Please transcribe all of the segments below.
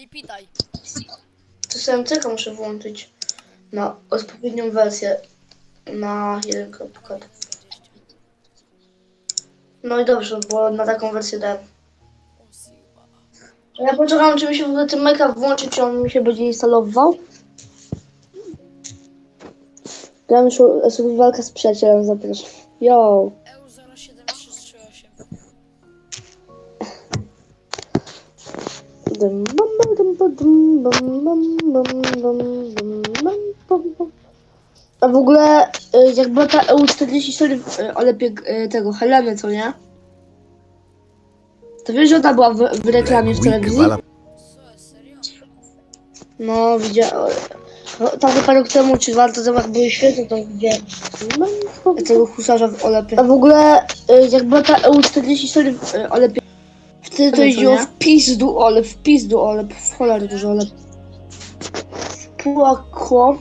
Ej, pitaj. To SMC muszę włączyć na odpowiednią wersję na 1.2. No i dobrze, bo na taką wersję dałem. Ja poczekam, czy mi się w ogóle ten Minecraft włączy, czy on mi się będzie instalował. Gram już walkę z przyjacielem, zapraszam. Yo! A w ogóle, y, jak była ta EU44, y, ale bieg y, tego Heleny, co nie? To wiesz, że ona była w, w reklamie w telewizji? No, widziałem. No, tam parę temu, czy temu, jak były świetne, to widziałem. Tego husarza w Olepie. A w ogóle, y, jak była ta EU44 w y, Wtedy to nie? w pizdu Olep, w pizdu Olep, w cholerę dużo Olep. Płakło.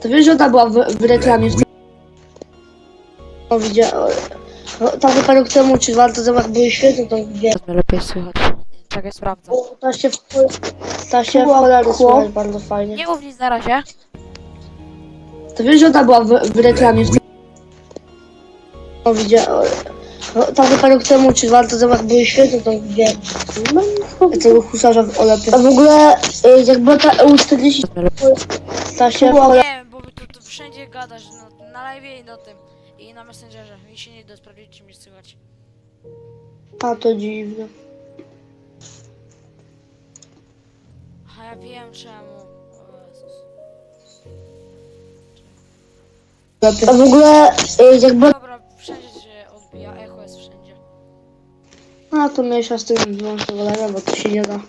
To wiesz, że ona była w, w reklamie w No, widziałem. Tam parę rok temu, czy dwa lata temu, jak były świetne, to. To lepiej słychać. Czekaj, sprawdzę. Ta się w, ta się w cholerę słychać bardzo fajnie. Nie mów nic na razie. To wiesz, że ona była w, w reklamie w No, widziałem. No, tam parę rok temu, czy dwa lata temu, jak były świetne, to widziałem. Tego husarza w Olepie. A w ogóle, y, jak była ta EU40, ta się w Nie cholerę... wiem, bo tu, tu wszędzie gadasz, no, na live i na tym. I na Messengerze. I się nie da sprawdzić, czy mnie słychać. A, to dziwne. A ja wiem czemu. A w ogóle, y, jak była... Wszędzie odbija, echo jest wszędzie. A, to mniejsza z tym wyłączowaniem, bo to się nie da.